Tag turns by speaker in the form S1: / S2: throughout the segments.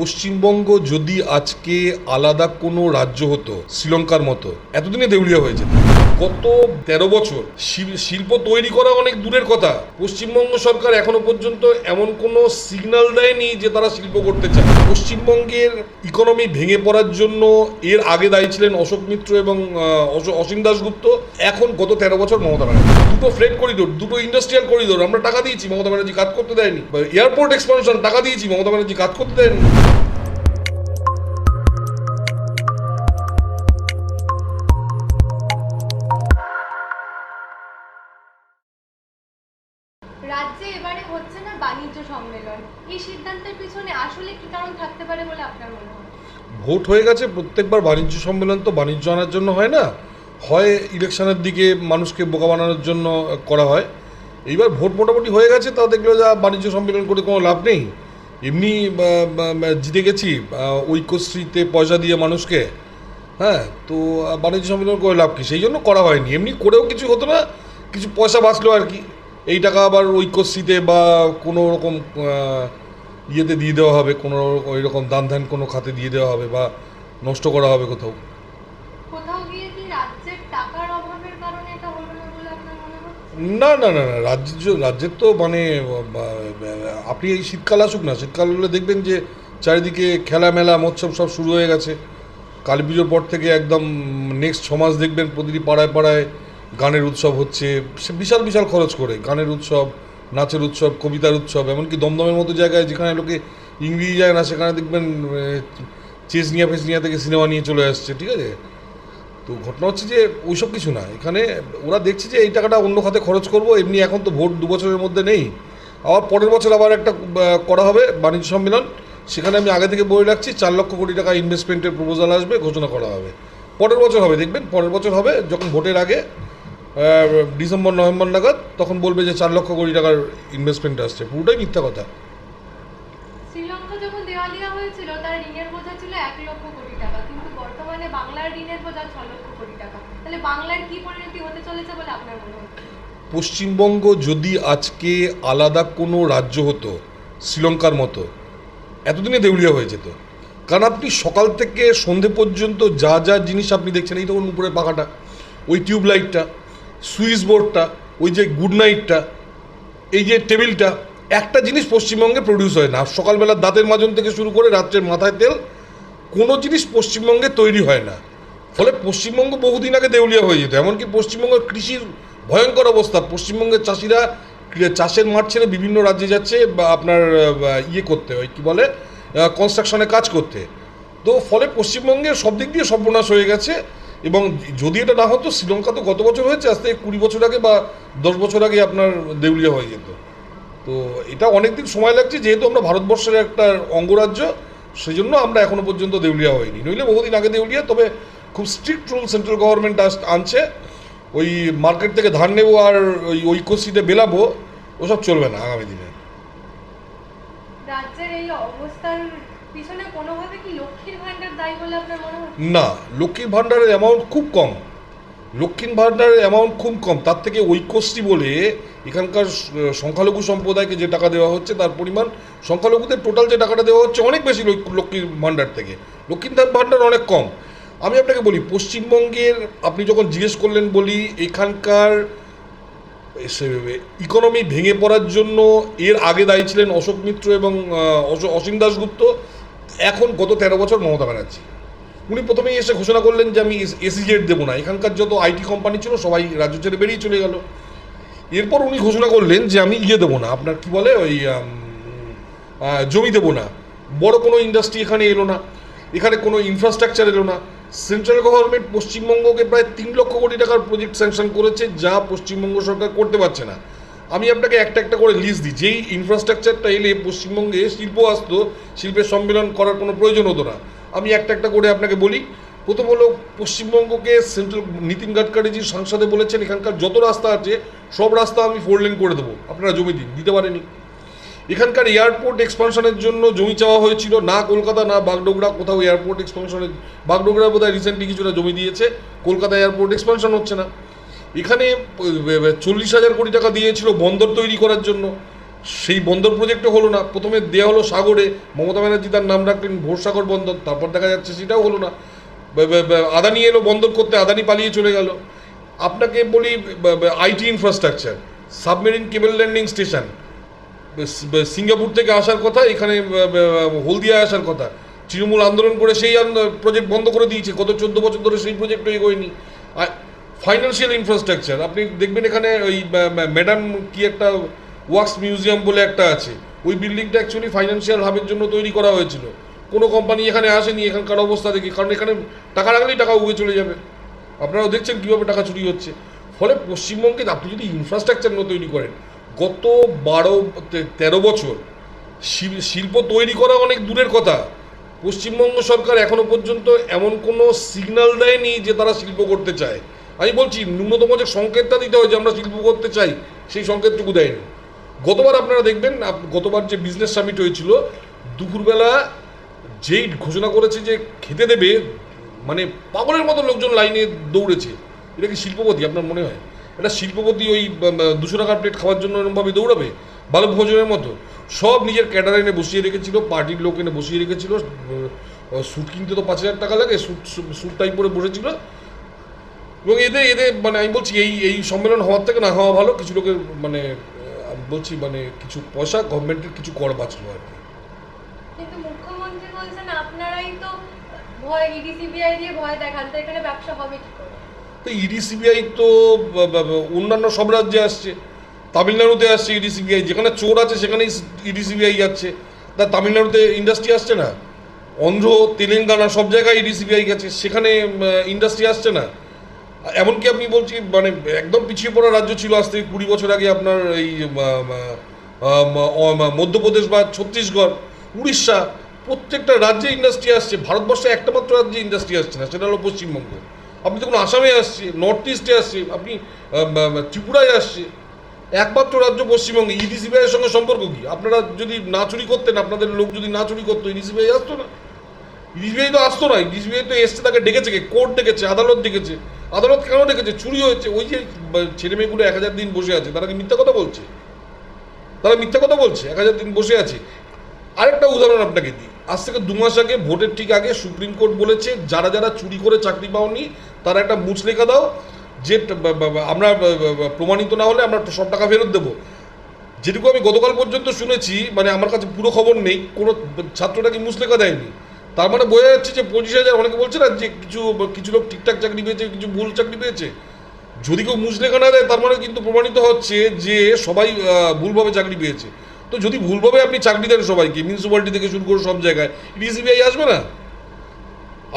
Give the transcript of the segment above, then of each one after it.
S1: পশ্চিমবঙ্গ যদি আজকে আলাদা কোনো রাজ্য হতো শ্রীলঙ্কার মতো এতদিনে দেউলিয়া হয়ে যেত। গত তেরো বছর শিল- শিল্প তৈরি করা অনেক দূরের কথা। পশ্চিমবঙ্গ সরকার এখনও পর্যন্ত এমন কোনো সিগনাল দেয়নি যে তারা শিল্প করতে চায়। পশ্চিমবঙ্গের ইকোনমি ভেঙে পড়ার জন্য এর আগে দায়ী ছিলেন অশোক মিত্র এবং অসীম দাশগুপ্ত। এখন গত তেরো বছর মমতা ব্যানার্জি। দুটো ফ্রেড করিডোর দুটো ইন্ডাস্ট্রিয়াল করিডোর আমরা টাকা দিয়েছি, মমতা ব্যানার্জি কাজ করতে দেয়নি। এয়ারপোর্ট এক্সপানশন টাকা দিয়েছি, মমতা ব্যানার্জি কাজ করতে দেয়নি। ভোট হয়ে গেছে, প্রত্যেকবার বাণিজ্য সম্মেলন তো বাণিজ্য আনার জন্য হয় না, হয় ইলেকশনের দিকে মানুষকে বোকা বানানোর জন্য করা হয়। এইবার ভোট মোটামুটি হয়ে গেছে তা দেখল যা বাণিজ্য সম্মেলন করে কোনো লাভ নেই। এমনি জিতে গেছি ঐক্যশ্রীতে পয়সা দিয়ে মানুষকে হ্যাঁ তো বাণিজ্য সম্মেলন করে লাভ কি? সেই জন্য করা হয়নি। এমনি করেও কিছু হতো না, কিছু পয়সা বাঁচলো আর কি। এই টাকা আবার ঐক্যশ্রীতে বা কোনো রকম ইয়েতে দিয়ে দেওয়া হবে কোনো ওই রকম দান ধ্যান কোনো খাতে দিয়ে দেওয়া হবে বা নষ্ট করা হবে কোথাও।
S2: না
S1: না না না রাজ্য রাজ্যের তো মানে আপনি এই শীতকাল আসুক না শীতকাল হলে দেখবেন যে চারিদিকে খেলা মেলা মৎসব সব শুরু হয়ে গেছে। কালী পুজোর পর থেকে একদম নেক্সট ছ মাস দেখবেন প্রতিটি পাড়ায় পাড়ায় গানের উৎসব হচ্ছে সে বিশাল বিশাল খরচ করে গানের উৎসব। নাচের উৎসব, কবিতার উৎসব, এমনকি দমদমের মতো জায়গায় যেখানে লোকে ইংরেজি যায় না, সেখানে দেখবেন চেসনিয়া ফেসনিয়া থেকে সিনেমা নিয়ে চলে আসছে, ঠিক আছে? তো ঘটনা হচ্ছে যে, ওইসব কিছু না। এখানে ওরা দেখছে যে, এই টাকাটা অন্য খাতে খরচ করব, এমনি এখন তো ভোট দু বছরের মধ্যে নেই। আবার পরের বছর আবার একটা করা হবে বাণিজ্য সম্মেলন। সেখানে আমি আগে থেকে বলে রাখছি, চার লক্ষ কোটি টাকা ইনভেস্টমেন্টের প্রপোজাল আসবে, ঘোষণা করা হবে। পরের বছর হবে, দেখবেন, পরের বছর হবে, যখন ভোটের আগে ডিসেম্বর নভেম্বর নাগাদ তখন বলবে যে চার লক্ষ কোটি টাকার ইনভেস্টমেন্ট আসছে। পুরোটাই মিথ্যা কথা।
S2: শ্রীলঙ্কা যখন দেওয়ালিয়া হয়েছিল তার ঋণের বোঝা ছিল এক লক্ষ কোটি টাকা। কিন্তু বর্তমানে বাংলার ঋণের বোঝা ছ লক্ষ কোটি টাকা। তাহলে বাংলার কি পরিণতি হতে চলেছে বলে আপনার মনে হচ্ছে
S1: পশ্চিমবঙ্গ যদি আজকে আলাদা কোনো রাজ্য হতো শ্রীলঙ্কার মতো এতদিনে দেউলিয়া হয়ে যেত। কারণ আপনি সকাল থেকে সন্ধে পর্যন্ত যা যা জিনিস আপনি দেখছেন এই তখন উপরে পাখাটা ওই টিউব লাইটটা সুইচ বোর্ডটা, ওই যে গুড নাইটটা, এই যে টেবিলটা, একটা জিনিস পশ্চিমবঙ্গে প্রডিউস হয় না। সকালবেলা দাঁতের মাজন থেকে শুরু করে রাত্রের মাথায় তেল, কোনো জিনিস পশ্চিমবঙ্গে তৈরি হয় না। ফলে পশ্চিমবঙ্গ বহুদিন আগে দেউলিয়া হয়ে যেত। এমনকি পশ্চিমবঙ্গের কৃষির ভয়ঙ্কর অবস্থা। পশ্চিমবঙ্গের চাষিরা, চাষের মাঠ ছেড়ে বিভিন্ন রাজ্যে যাচ্ছে বা আপনার ইয়ে করতে হয় কী বলে কনস্ট্রাকশনে কাজ করতে। তো ফলে পশ্চিমবঙ্গের সব দিক দিয়ে সর্বনাশ হয়ে গেছে। এবং যদি এটা না হতো, শ্রীলঙ্কা তো গত বছর হয়েছে আজ থেকে কুড়ি বছর আগে বা দশ বছর আগে আপনার দেউলিয়া হয়ে যেত। তো এটা অনেক দিন সময় লাগছে, যেহেতু আমরা ভারতবর্ষের একটা অঙ্গরাজ্য সেই জন্য আমরা এখনও পর্যন্ত দেউলিয়া হয়নি। নইলে বহুদিন আগে দেউলিয়া, তবে খুব স্ট্রিক্ট রুল সেন্ট্রাল গভর্নমেন্ট আস, আনছে। ওই মার্কেট থেকে ধান নেব আর ওই ঐক্যশ্রীতে বেলাবো, ওসব চলবে না আগামী দিনে।
S2: রাজ্যের এই অবস্থার পিছনে কোনোভাবে কি লক্ষ্মীর
S1: না, লক্ষ্মীর ভাণ্ডারের অ্যামাউন্ট খুব কম। লক্ষ্মীর ভাণ্ডারের অ্যামাউন্ট খুব কম। তার থেকে ঐক্যশ্রী বলে এখানকার সংখ্যালঘু সম্প্রদায়কে যে টাকা দেওয়া হচ্ছে, তার পরিমাণ সংখ্যালঘুদের টোটাল যে টাকাটা দেওয়া হচ্ছে, অনেক বেশি লক্ষ্মীর ভাণ্ডার থেকে। লক্ষ্মীর ভাণ্ডার অনেক কম। আমি আপনাকে বলি, পশ্চিমবঙ্গের আপনি যখন জিজ্ঞেস করলেন বলি, এখানকার ইকোনমি ভেঙে পড়ার জন্য এর আগে দায়ী ছিলেন অশোক মিত্র এবং অসীম দাশগুপ্ত। এখন গত তেরো বছর মমতা ব্যানার্জি। উনি প্রথমেই এসে ঘোষণা করলেন যে আমি এসিজেড দেবো না। এখানকার যত আইটি কোম্পানি ছিল, সবাই রাজ্য ছেড়ে বেরিয়ে চলে গেল। এরপর উনি ঘোষণা করলেন যে আমি ইয়ে দেবো না। আপনার কি বলে ওই জমি দেবো না। বড় কোনো ইন্ডাস্ট্রি এখানে এলো না। এখানে কোনো ইনফ্রাস্ট্রাকচার এলো না। সেন্ট্রাল গভর্নমেন্ট পশ্চিমবঙ্গকে প্রায় তিন লক্ষ কোটি টাকার প্রজেক্ট স্যাংশন করেছে, যা পশ্চিমবঙ্গ সরকার করতে পারছে না। আমি আপনাকে একটা একটা করে লিস্ট দিই। যেই ইনফ্রাস্ট্রাকচারটা এলে পশ্চিমবঙ্গে শিল্প আসতো, শিল্পের সম্মেলন করার কোনো প্রয়োজন হতো না। আমি একটা একটা করে আপনাকে বলি। প্রথম হলো পশ্চিমবঙ্গকে সেন্ট্রাল নীতিন গাডকারিজি সংসদে বলেছেন, এখানকার যত রাস্তা আছে, সব রাস্তা আমি ফোর লেন করে দেবো। আপনারা জমি দিন, দিতে পারেনি। এখানকার এয়ারপোর্ট এক্সপানশনের জন্য জমি চাওয়া হয়েছিল, না কলকাতা, না বাগডোগরা, কোথাও এয়ারপোর্ট এক্সপানশনের বাগডোগরা বোধহয় রিসেন্টলি কিছুটা জমি দিয়েছে। কলকাতা এয়ারপোর্ট এক্সপানশন হচ্ছে না। এখানে চল্লিশ হাজার কোটি টাকা দিয়েছিল বন্দর তৈরি করার জন্য। সেই বন্দর প্রজেক্টও হলো না। প্রথমে দেওয়া হলো সাগরে। মমতা ব্যানার্জি তার নাম রাখলেন ভোরসাগর বন্দর। তারপর দেখা যাচ্ছে সেটাও হলো না। আদানি এলো বন্দর করতে, আদানি পালিয়ে চলে গেল। আপনাকে বলি IT infrastructure submarine cable landing station Singapore থেকে আসার কথা, এখানে হলদিয়া আসার কথা। তৃণমূল আন্দোলন করে সেই প্রজেক্ট বন্ধ করে দিয়েছে। গত চোদ্দ বছর ধরে সেই প্রজেক্ট এগোয়নি। ফাইন্যান্সিয়াল ইনফ্রাস্ট্রাকচার আপনি দেখবেন এখানে ওই ম্যাডাম কি একটা ওয়াক্স মিউজিয়াম বলে একটা আছে। ওই বিল্ডিংটা অ্যাকচুয়ালি ফাইন্যান্সিয়াল হাবের জন্য তৈরি করা হয়েছিল। কোনো কোম্পানি এখানে আসেনি, এখানকার অবস্থা দেখে, কারণ এখানে টাকা রাখলেই টাকা উবে চলে যাবে। আপনারাও দেখছেন কীভাবে টাকা চুরি হচ্ছে। ফলে পশ্চিমবঙ্গে আপনি যদি ইনফ্রাস্ট্রাকচার না তৈরি করেন, গত বারো তেরো বছর শিল্প তৈরি করা অনেক দূরের কথা। পশ্চিমবঙ্গ সরকার এখনও পর্যন্ত এমন কোনো সিগন্যাল দেয়নি যে তারা শিল্প করতে চায়। আমি বলছি, ন্যূনতম যে সংকেতটা দিতে হয় যে আমরা শিল্প করতে চাই, সেই সংকেতটুকু দেয়নি। গতবার আপনারা দেখবেন গতবার যে বিজনেস সামিট হয়েছিল, দুপুরবেলা যেই ঘোষণা করেছে যে খেতে দেবে মানে পাগলের মতো লোকজন লাইনে দৌড়েছে। এটা কি শিল্পপতি, আপনার মনে হয়? এটা শিল্পপতি ওই দুশো টাকার প্লেট খাওয়ার জন্য এরকমভাবে দৌড়াবে? ভালো ভোজনের মতো। সব নিজের ক্যাডার এনে বসিয়ে রেখেছিল পার্টির লোক এনে বসিয়ে রেখেছিল স্যুট কিনতে তো পাঁচ হাজার টাকা লাগে স্যুট স্যুট টাইপ করে বসেছিল। এবং এদের এদের মানে আমি বলছি এই এই সম্মেলন হওয়ার থেকে না হওয়া ভালো। কিছু লোকের মানে আমি বলছি মানে কিছু পয়সা গভর্নমেন্টের কিছু কর বাঁচলো আর কি।
S2: কিন্তু মুখ্যমন্ত্রী বলছেন আপনারাই তো ভয় ইডি দিয়ে ভয় দেখান তো এখানে ব্যবসা হবে কি করে?
S1: তো ইডি তো ব- ব- ব- অন্যান্য সব রাজ্যে আসছে। তামিলনাড়ুতে আসছে ইডি সিবিআই। যেখানে চোর আছে সেখানেই ইডি সিবিআই যাচ্ছে। তা তামিলনাড়ুতে ইন্ডাস্ট্রি আসছে না? অন্ধ্র তেলেঙ্গানা সব জায়গায় ইডি সিবিআই গেছে। সেখানে ইন্ডাস্ট্রি আসছে না? এমনকি আপনি বলছি মানে একদম পিছিয়ে পড়া রাজ্য ছিল, আজ থেকে কুড়ি বছর আগে আপনার এই মধ্যপ্রদেশ বা ছত্তিশগড়, উড়িষ্যা, প্রত্যেকটা রাজ্যে ইন্ডাস্ট্রি আসছে, ভারতবর্ষে একটা মাত্র রাজ্যে ইন্ডাস্ট্রি আসছে না, সেটা হলো পশ্চিমবঙ্গ। আপনি দেখুন, আসামে আসছে নর্থ ইস্টে আসছে, আপনি ত্রিপুরায় আসছে, একমাত্র রাজ্য পশ্চিমবঙ্গে ইডি সিবিআইয়ের সঙ্গে সম্পর্ক কি? আপনারা যদি না চুরি করতেন, আপনাদের লোক যদি না চুরি করতো ইডি সিবিআই আসতো না। ডিসবিআই তো আসতো না ডিসবিআই তো এসছে, তাকে ডেকেছে কোর্ট ডেকেছে, আদালত ডেকেছে। আদালত কেন ডেকেছে? চুরি হয়েছে। ওই যে, বা- ছেলে মেয়েগুলো এক হাজার দিন বসে আছে, তারা কি মিথ্যা কথা বলছে? তারা মিথ্যা কথা বলছে, এক হাজার দিন বসে আছে। আরেকটা উদাহরণ আপনাকে দিই। আজ থেকে দু মাস আগে, ভোটের ঠিক আগে সুপ্রিম কোর্ট বলেছে, যারা যারা চুরি করে চাকরি পাওনি, তারা একটা মুচলেখা দাও, যে আমরা প্রমাণিত না হলে আমরা সব টাকা ফেরত দেবো। যেটুকু আমি গতকাল পর্যন্ত শুনেছি মানে আমার কাছে পুরো খবর নেই, কোনো ছাত্রটা কি মুসলেখা দেয়নি? তার মানে বোঝা যাচ্ছে যে পঁচিশ হাজার অনেকে বলছে না যে কিছু কিছু লোক ঠিকঠাক চাকরি পেয়েছে, কিছু ভুল চাকরি পেয়েছে। যদি কেউ মুসলেখা না দেয়, তার মানে কিন্তু প্রমাণিত হচ্ছে যে সবাই ভুলভাবে চাকরি পেয়েছে। তো যদি ভুলভাবে আপনি চাকরি দেন সবাইকে মিউনিসিপ্যালিটি থেকে শুরু করে সব জায়গায় ডিসিবিআই আসবে না?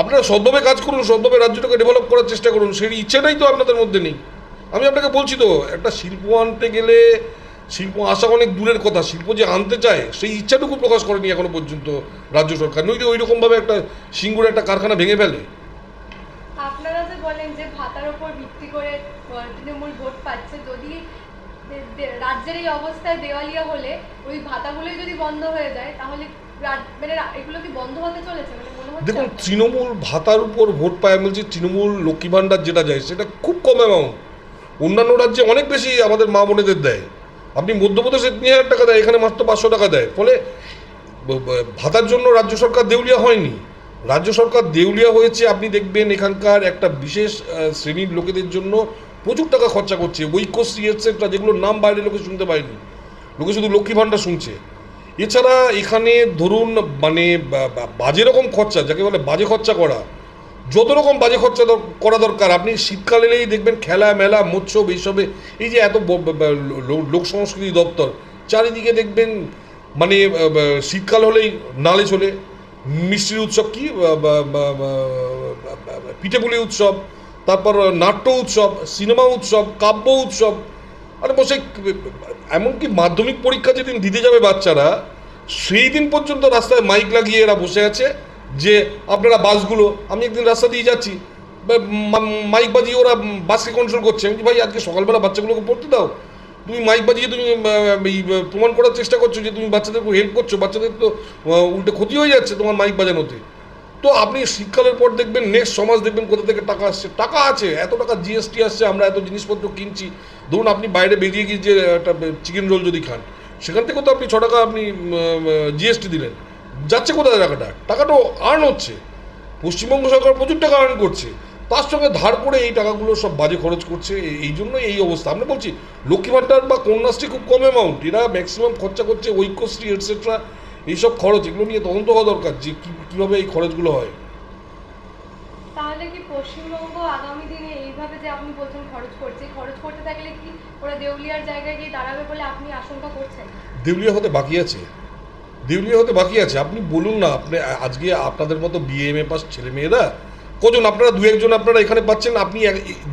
S1: আপনারা সদ্ভাবে কাজ করুন, সদ্ভাবে রাজ্যটাকে ডেভেলপ করার চেষ্টা করুন, সেই ইচ্ছেটাই তো আপনাদের মধ্যে নেই। আমি আপনাকে বলছি তো, একটা শিল্প আনতে গেলে শিল্প আসা অনেক দূরের কথা শিল্প যে আনতে চায় সেই ইচ্ছাটুকু প্রকাশ করেনি এখনও পর্যন্ত রাজ্য সরকার। নইলে ওই রকমভাবে একটা সিঙ্গুর একটা কারখানা ভেঙে ফেলে।
S2: আপনারা যে বলেন যে ভাতার উপর ভিত্তি করে তৃণমূল ভোট পাচ্ছে যদি রাজ্যের এই অবস্থায় দেওয়ালিয়া হলে ওই ভাতাগুলোই যদি বন্ধ হয়ে যায় তাহলে মানে এগুলো কি বন্ধ হতে চলেছে মানে
S1: দেখুন তৃণমূল ভাতার উপর ভোট পায় আমি বলছি তৃণমূল লক্ষ্মী ভাণ্ডার যেটা যায় সেটা খুব কম অ্যামাউন্ট অন্যান্য রাজ্যে অনেক বেশি আমাদের মা বোনেদের দেয়। আপনি মধ্যপ্রদেশে তিন হাজার টাকা দেয়, এখানে মাত্র পাঁচশো টাকা দেয়। ফলে ভাতার জন্য রাজ্য সরকার দেউলিয়া হয়নি। রাজ্য সরকার দেউলিয়া হয়েছে, আপনি দেখবেন এখানকার একটা বিশেষ শ্রেণির লোকেদের জন্য প্রচুর টাকা খরচা করছে। ঐক্যশ্রী এটসেট্রা যেগুলোর নাম বাইরে লোকে শুনতে পায়নি। লোকে শুধু লক্ষ্মী ভাণ্ডার শুনছে। এছাড়া এখানে ধরুন মানে বাজে রকম খরচা, যাকে বলে বাজে খরচা করা। যত রকম বাজে খরচা করা দরকার, আপনি শীতকাল এলেই দেখবেন খেলা, মেলা, মৎস্য, এইসবে, এই যে এত লোক সংস্কৃতি দপ্তর, চারিদিকে দেখবেন মানে শীতকাল হলেই নালে চলে মিষ্টির উৎসব কি পিঠেপুলি উৎসব, তারপর নাট্য উৎসব, সিনেমা উৎসব, কাব্য উৎসব, আরে বসে, এমনকি মাধ্যমিক পরীক্ষা যেদিন দিতে যাবে বাচ্চারা সেই দিন পর্যন্ত রাস্তায় মাইক লাগিয়ে এরা বসে আছে যে আপনারা বাসগুলো, আমি একদিন রাস্তা দিয়ে যাচ্ছি মাইক বাজিয়ে ওরা বাসকে কন্ট্রোল করছে। আমি ভাই, আজকে সকালবেলা বাচ্চাগুলোকে পড়তে দাও। তুমি মাইক বাজিয়ে তুমি প্রমাণ করার চেষ্টা করছ যে তুমি বাচ্চাদেরকে হেল্প করছ। বাচ্চাদের তো উল্টে ক্ষতি হয়ে যাচ্ছে তোমার মাইক বাজানোতে। তো আপনি শীতকালের পর দেখবেন নেক্সট সমাজ দেখবেন কোথা থেকে টাকা আসছে। টাকা আছে, এত টাকা জিএসটি আসছে, আমরা এত জিনিসপত্র কিনছি। ধরুন আপনি বাইরে বেরিয়ে গিয়ে যে একটা চিকেন রোল যদি খান, সেখান থেকেও তো আপনি ছ টাকা আপনি জিএসটি দিলেন। যাচ্ছে কোথায় টাকাটা? টাকাটা আর্ন হচ্ছে। পশ্চিমবঙ্গ সরকার প্রচুর টাকা আর্ন করছে। তার সঙ্গে ধার করে এই টাকাগুলো সব বাজে খরচ করছে। এই- জন্য এই অবস্থা। আমরা বলছি লক্ষ্মী ভাণ্ডার বা কন্যাশ্রী খুব কম অ্যামাউন্ট এরা ম্যাক্সিমাম খরচা করছে ঐক্যশ্রী এটসেট্রা এইসব খরচ। এগুলো নিয়ে তদন্ত হওয়া দরকার যে কী- কীভাবে এই খরচগুলো হয়।
S2: তাহলে কি পশ্চিমবঙ্গ আগামী দিনে এইভাবে যে আপনি বলছেন খরচ করছে খরচ করতে থাকলে কি ওরা দেউলিয়ার জায়গায় গিয়ে দাঁড়াবে বলে আপনি আশঙ্কা করছেন?
S1: দেউলিয়া হতে বাকি আছে। দেউলিয়া হতে বাকি আছে। আপনি বলুন না, আপনি আজকে আপনাদের মতো বিএমএ পাস ছেলে মেয়েরা, কজন? আপনারা দু একজন আপনারা এখানে পাচ্ছেন, আপনি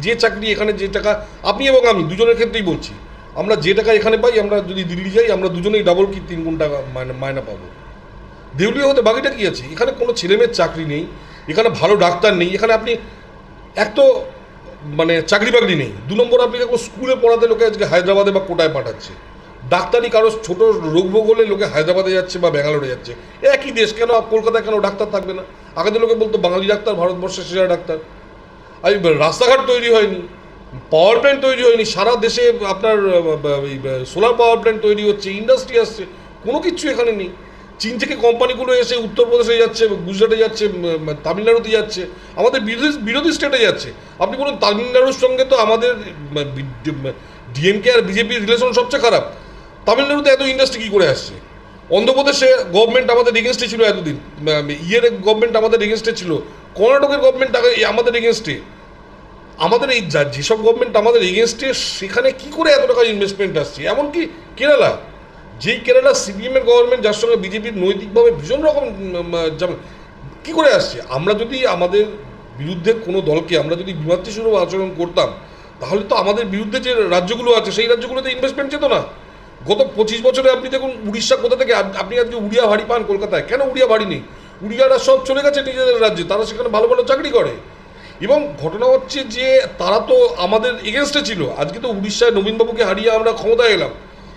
S1: যে চাকরি এখানে যে টাকা, আপনি এবং আমি দুজনের ক্ষেত্রেই বলছি। আমরা যে টাকা এখানে পাই, আমরা যদি দিল্লি যাই, আমরা দুজনেই ডাবল কি তিন গুণ টাকা মায়না পাবো। দেউলিয়া হতে বাকিটা কি আছে? এখানে কোনো ছেলেমেয়ের চাকরি নেই, এখানে ভালো ডাক্তার নেই, এখানে আপনি এক তো মানে চাকরি বাকরি নেই। দু নম্বর আপনি স্কুলে পড়াতে লোকে আজকে হায়দ্রাবাদে বা কোটায় পাঠাচ্ছে। ডাক্তারি কারও ছোট রোগ হলে লোকে হায়দ্রাবাদে যাচ্ছে বা ব্যাঙ্গালোরে যাচ্ছে। একই দেশ, কেন কলকাতায় কেন ডাক্তার থাকবে না? আগে তো লোকে বলতো, বাঙালি ডাক্তার, ভারতবর্ষের সেরা ডাক্তার। আর, রাস্তাঘাট তৈরি হয়নি পাওয়ার প্ল্যান্ট তৈরি হয়নি, সারা দেশে আপনার সোলার পাওয়ার প্ল্যান্ট তৈরি হচ্ছে ইন্ডাস্ট্রি আসছে, কোনো কিছু এখানে নেই। চীন থেকে কোম্পানিগুলো এসে উত্তরপ্রদেশে যাচ্ছে, গুজরাটে যাচ্ছে তামিলনাড়ুতে যাচ্ছে, আমাদের বিরোধী বিরোধী স্টেটে যাচ্ছে। আপনি বলুন, তামিলনাড়ুর সঙ্গে তো আমাদের ডিএমকে আর বিজেপির রিলেশন সবচেয়ে খারাপ। তামিলনাড়ুতে এত ইন্ডাস্ট্রি কী করে আসছে? অন্ধ্রপ্রদেশে গভর্নমেন্ট আমাদের এগেনস্টে ছিল এতদিন। ইয়ের গভর্নমেন্ট আমাদের এগেনস্টে ছিল। কর্ণাটকের গভর্নমেন্ট আমাদের এগেনস্টে আমাদের এই যা- যেসব গভর্নমেন্ট আমাদের এগেনস্টে সেখানে কি করে এত টাকা ইনভেস্টমেন্ট আসছে? এমনকি কেরালা। যেই কেরালা সিপিএমের গভর্নমেন্ট যার সঙ্গে বিজেপির নৈতিকভাবে ভীষণ রকম কি করে আসছে? আমরা যদি আমাদের বিরুদ্ধে কোনো দলকে, আমরা যদি বিমাতৃস্বরূপ আচরণ করতাম, তাহলে তো আমাদের বিরুদ্ধে যে রাজ্যগুলো আছে, সেই রাজ্যগুলোতে ইনভেস্টমেন্ট যেত না। গত পঁচিশ বছরে আপনি দেখুন উড়িষ্যা কোথা থেকে, আপ- আপনি আজকে উড়িয়া ভারী পান কলকাতায়। কেন উড়িয়া ভারী নেই? উড়িয়ারা সব চলে গেছে নিজেদের রাজ্যে, তারা সেখানে ভালো ভালো চাকরি করে। এবং ঘটনা হচ্ছে যে তারা তো আমাদের এগেনস্টে ছিল। আজকে তো উড়িষ্যায় নবীনবাবুকে হারিয়ে আমরা ক্ষমতায় এলাম।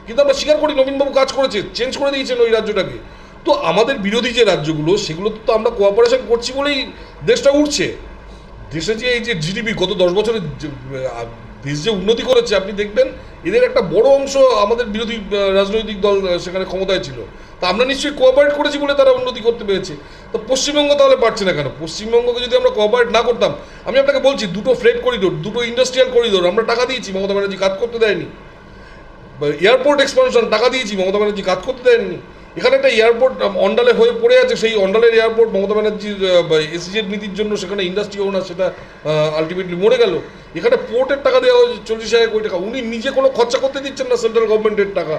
S1: কিন্তু আমরা স্বীকার করি নবীনবাবু কাজ করেছে চেঞ্জ করে দিয়েছেন ওই রাজ্যটাকে। তো আমাদের বিরোধী যে রাজ্যগুলো, সেগুলো তো আমরা কোঅপারেশন করছি বলেই দেশটা উঠছে দেশে যে এই যে জিডিপি গত দশ বছরে দেশ যে উন্নতি করেছে, আপনি দেখবেন এদের একটা বড় অংশ আমাদের বিরোধী রাজনৈতিক দল সেখানে ক্ষমতায় ছিল। তা আমরা নিশ্চয়ই কোঅপারেট করেছি বলে তারা উন্নতি করতে পেরেছে। তো পশ্চিমবঙ্গ তাহলে পারছে না কেন? পশ্চিমবঙ্গকে যদি আমরা কোঅপারেট না করতাম, আমি আপনাকে বলছি, দুটো ফ্রেড করিডোর দুটো ইন্ডাস্ট্রিয়াল করিডোর আমরা টাকা দিয়েছি, মমতা ব্যানার্জি কাজ করতে দেয়নি। এয়ারপোর্ট এক্সপানশন টাকা দিয়েছি, মমতা ব্যানার্জি কাজ করতে দেননি এখানে একটা এয়ারপোর্ট অন্ডালে হয়ে পড়ে আছে, সেই অন্ডালের এয়ারপোর্ট মমতা ব্যানার্জির এসিজেড নীতির জন্য সেখানে ইন্ডাস্ট্রি ওনার সেটা আলটিমেটলি মরে গেল। এখানে পোর্টের টাকা দেওয়া হয়েছে, চল্লিশ হাজার কোটি টাকা। উনি নিজে কোনো খরচা করতে দিচ্ছেন না সেন্ট্রাল গভর্নমেন্টের টাকা।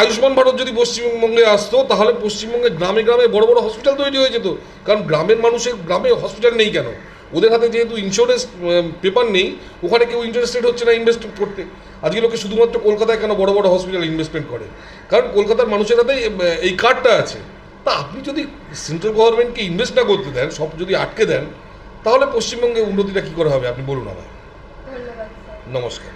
S1: আয়ুষ্মান ভারত যদি পশ্চিমবঙ্গে আসতো, তাহলে পশ্চিমবঙ্গে গ্রামে গ্রামে বড় বড় হসপিটাল তৈরি হয়ে যেত। কারণ গ্রামের মানুষের, গ্রামে হসপিটাল নেই কেন? ওদের হাতে যেহেতু ইন্স্যুরেন্স পেপার নেই ওখানে কেউ ইন্টারেস্টেড হচ্ছে না ইনভেস্ট করতে। আজকে লোকে শুধুমাত্র কলকাতায় কেন বড় বড় হসপিটাল ইনভেস্টমেন্ট করে? কারণ কলকাতার মানুষের হাতে এই কার্ডটা আছে। তা আপনি যদি সেন্ট্রাল গভর্নমেন্টকে ইনভেস্ট না করতে দেন সব যদি আটকে দেন তাহলে পশ্চিমবঙ্গে উন্নতিটা কী করে হবে? আপনি বলুন আমায়। নমস্কার।